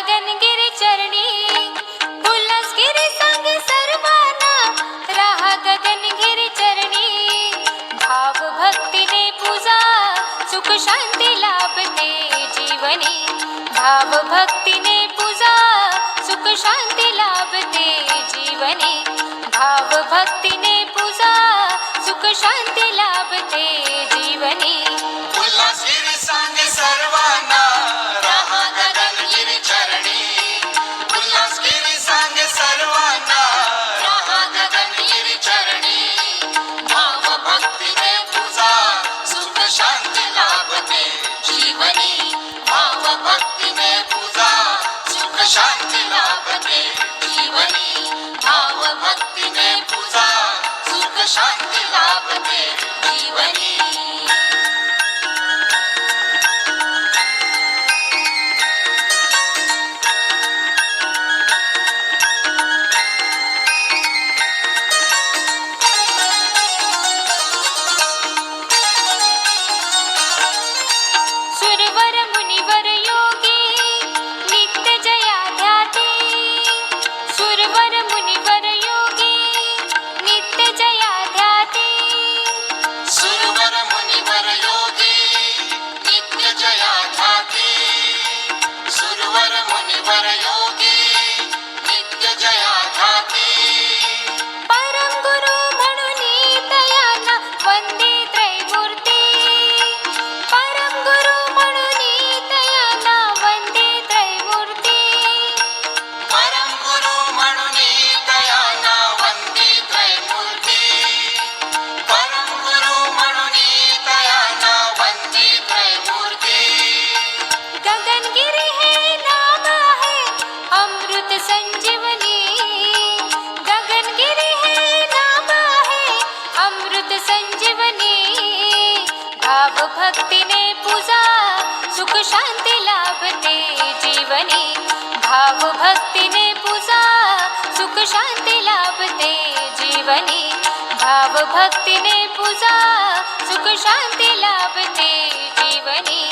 गगनगिरी चरणी उल्हासगिरी संग सर्वाना राहा गगनगिरी चरणी. भाव भक्तीने पूजा सुख शांती लाभते जीवनी. भाव भक्तीने पूजा सुख शांती लाभते जीवनी. भाव भक्तीने पूजा सुख शांती लाभते शांती लाभते जीवनी भाव भक्तीने पूजा. सुख शांती लाभते भक्तीने पूजा सुख शांती लाभते जीवनी.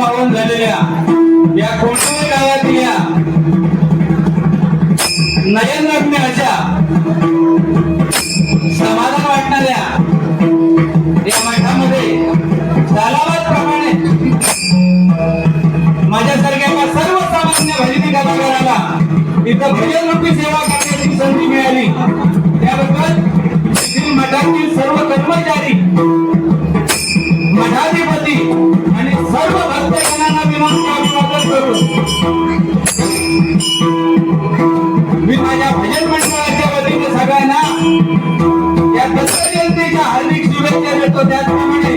पावन झालेल्या या कोणत्याही गावातील या नयन रम्य समाधान वाटणाऱ्या या मठामध्ये तालावाद प्रमाणे माझ्यासारख्या सर्वसामान्य भजनी कलाकाराला इथं भजन रूपी सेवा करण्याची संधी मिळाली. त्याबद्दल मठातील सर्व कर्मचारी मी माझ्या भजन मंडळाच्या वतीने सगळ्यांना या दत्त जयंतीच्या हार्दिक शुभेच्छा देतो. त्याचप्रमाणे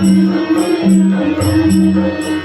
Thank you.